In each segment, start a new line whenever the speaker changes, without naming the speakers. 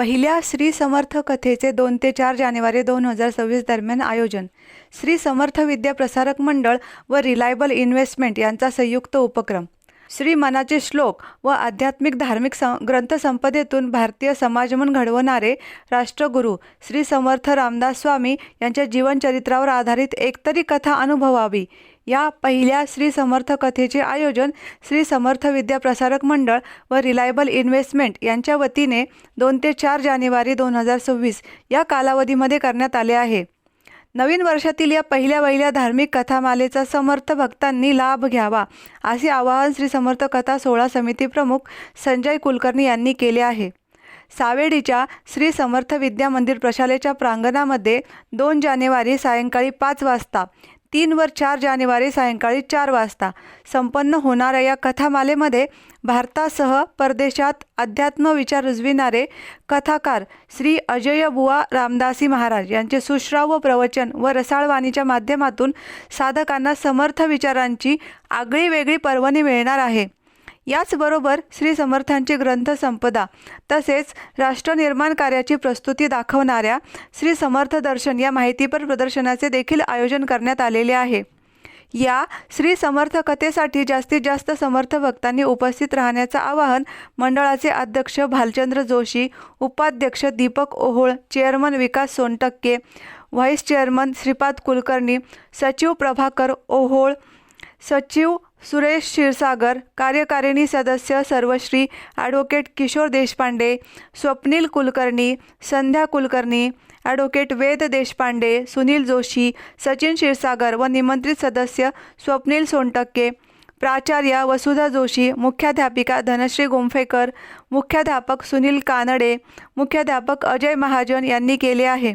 पहिल्या श्री समर्थ कथेचे दोन ते चार जानेवारी दोन हजार सव्वीस दरम्यान आयोजन. श्री समर्थ विद्या प्रसारक मंडळ व रिलायबल इन्व्हेस्टमेंट यांचा संयुक्त उपक्रम. श्री मनाचे श्लोक व आध्यात्मिक धार्मिक सं ग्रंथसंपदेतून भारतीय समाजमन घडवणारे राष्ट्रगुरू श्री समर्थ रामदास स्वामी यांच्या जीवनचरित्रावर आधारित एकतरी कथा अनुभवावी. या पहिल्या श्री समर्थ कथेचे आयोजन श्री समर्थ विद्याप्रसारक मंडळ व रिलायबल इन्व्हेस्टमेंट यांच्या वतीने दोन ते चार जानेवारी दोन हजार सव्वीस या कालावधीमध्ये करण्यात आले आहे. नवीन वर्षातील या पहिल्या वहिल्या धार्मिक कथामालेचा समर्थ भक्तांनी लाभ घ्यावा असे आवाहन श्री समर्थ कथा सोहळा समिती प्रमुख संजय कुलकर्णी यांनी केले आहे. सावेडीच्या श्री समर्थ विद्या मंदिर प्रशालेच्या प्रांगणामध्ये दोन जानेवारी सायंकाळी पाच वाजता तीनवर चार जानेवारी सायंकाळी चार वाजता. संपन्न होणाऱ्या या कथामालेमध्ये भारतासह परदेशात अध्यात्म विचार रुजविणारे कथाकार श्री अजयबुवा रामदासी महाराज यांचे सुश्राव्य प्रवचन व रसाळवाणीच्या माध्यमातून साधकांना समर्थ विचारांची आगळी वेगळी पर्वणी मिळणार आहे. याचबरोबर श्री समर्थांची ग्रंथसंपदा तसेच राष्ट्रनिर्माण कार्याची प्रस्तुती दाखवणाऱ्या श्री समर्थ दर्शन या माहितीपर प्रदर्शनाचे देखील आयोजन करण्यात आलेले आहे. या श्री समर्थ कथेसाठी जास्तीत जास्त समर्थ भक्तांनी उपस्थित राहण्याचं आवाहन मंडळाचे अध्यक्ष भालचंद्र जोशी उपाध्यक्ष Deepak Ohol chairman Vikas Sontakke vice chairman Shripad Kulkarni सचिव प्रभाकर ओहोळ सचिव सुरेश क्षीरसागर कार्यकारिणी सदस्य सर्वश्री ॲडव्होकेट किशोर देशपांडे स्वप्नील कुलकर्णी संध्या कुलकर्णी ॲडव्होकेट वेद देशपांडे सुनील जोशी सचिन क्षीरसागर व निमंत्रित सदस्य स्वप्नील सोनटक्के प्राचार्या वसुधा जोशी मुख्याध्यापिका धनश्री गोंफेकर मुख्याध्यापक सुनील कानडे मुख्याध्यापक अजय महाजन यांनी केले आहे.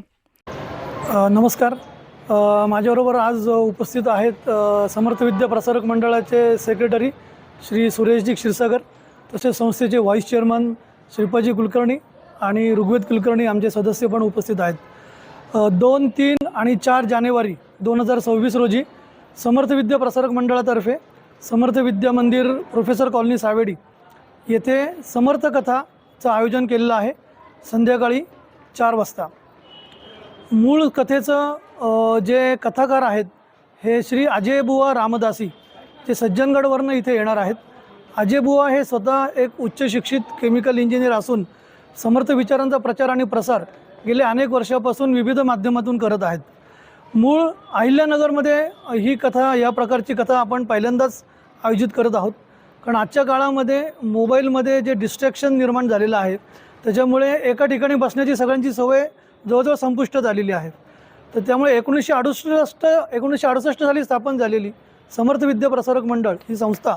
नमस्कार. माझ्याबरोबर आज उपस्थित आहेत समर्थ विद्या प्रसारक मंडळाचे सेक्रेटरी श्री सुरेशजी क्षीरसागर तसेच संस्थेचे व्हाईस चेअरमन श्रीपाजी कुलकर्णी आणि ऋग्वेद कुलकर्णी आमचे सदस्य पण उपस्थित आहेत. दोन तीन आणि चार जानेवारी दोन हजार सव्वीस रोजी समर्थ विद्या प्रसारक मंडळातर्फे समर्थ विद्या मंदिर प्रोफेसर कॉलनी सावेडी येथे समर्थ कथाचं आयोजन केलेलं आहे संध्याकाळी चार वाजता. मूळ कथेचं जे कथाकार आहेत हे श्री अजयबुवा रामदासी जे सज्जनगडवरनं इथे येणार आहेत. अजयबुवा हे स्वतः एक उच्च शिक्षित केमिकल इंजिनियर असून समर्थ विचारांचा प्रचार आणि प्रसार गेले अनेक वर्षापासून विविध माध्यमातून करत आहेत. मूळ अहिल्यानगरमध्ये ही कथा या प्रकारची कथा आपण पहिल्यांदाच आयोजित करत आहोत. कारण आजच्या काळामध्ये मोबाईलमध्ये जे डिस्ट्रॅक्शन निर्माण झालेलं आहे त्याच्यामुळे एका ठिकाणी बसण्याची सगळ्यांची सवय जवळजवळ संपुष्टात आलेली आहे. तर त्यामुळे एकोणीसशे अडुसष्ट एकोणीसशे अडुसष्ट साली स्थापन झालेली समर्थ विद्या प्रसारक मंडळ ही संस्था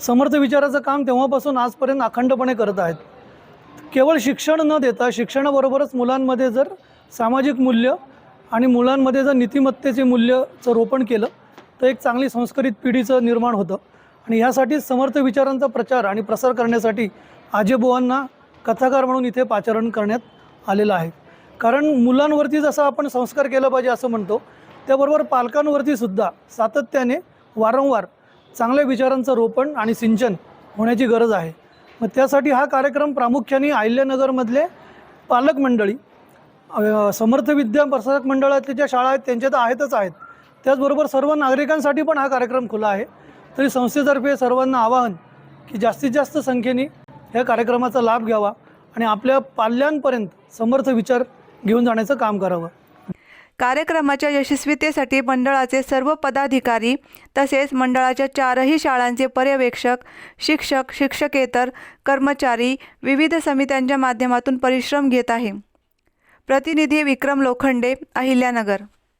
समर्थ विचाराचं काम तेव्हापासून आजपर्यंत अखंडपणे करत आहेत. केवळ शिक्षण न देता शिक्षणाबरोबरच मुलांमध्ये जर सामाजिक मूल्य आणि मुलांमध्ये जर नीतिमत्तेचे मूल्यचं रोपण केलं तर एक चांगली संस्कृत पिढीचं निर्माण होतं. आणि ह्यासाठीच समर्थ विचारांचा प्रचार आणि प्रसार करण्यासाठी आजेबुवांना कथाकार म्हणून इथे पाचारण करण्यात आलेलं आहे. कारण मुलांवरती जसं आपण संस्कार केला पाहिजे असं म्हणतो त्याबरोबर पालकांवरती सुद्धा सातत्याने वारंवार चांगल्या विचारांचं रोपण आणि सिंचन होण्याची गरज आहे. मग त्यासाठी हा कार्यक्रम प्रामुख्याने अहिल्यानगरमधले पालक मंडळी समर्थ विद्या प्रसारक मंडळातल्या ज्या शाळा आहेत त्यांच्या तर आहेतच आहेत. त्याचबरोबर सर्व नागरिकांसाठी पण हा कार्यक्रम खुला आहे. तरी संस्थेतर्फे सर्वांना आवाहन की जास्तीत जास्त संख्येने या कार्यक्रमाचा लाभ घ्यावा आणि आपल्या पाल्यांपर्यंत समर्थ विचार घेऊन जाण्याचं काम करावं.
कार्यक्रमाच्या यशस्वीतेसाठी मंडळाचे सर्व पदाधिकारी तसेच मंडळाच्या चारही शाळांचे पर्यवेक्षक शिक्षक शिक्षकेतर कर्मचारी विविध समित्यांच्या माध्यमातून परिश्रम घेत आहे. प्रतिनिधी विक्रम लोखंडे अहिल्यानगर.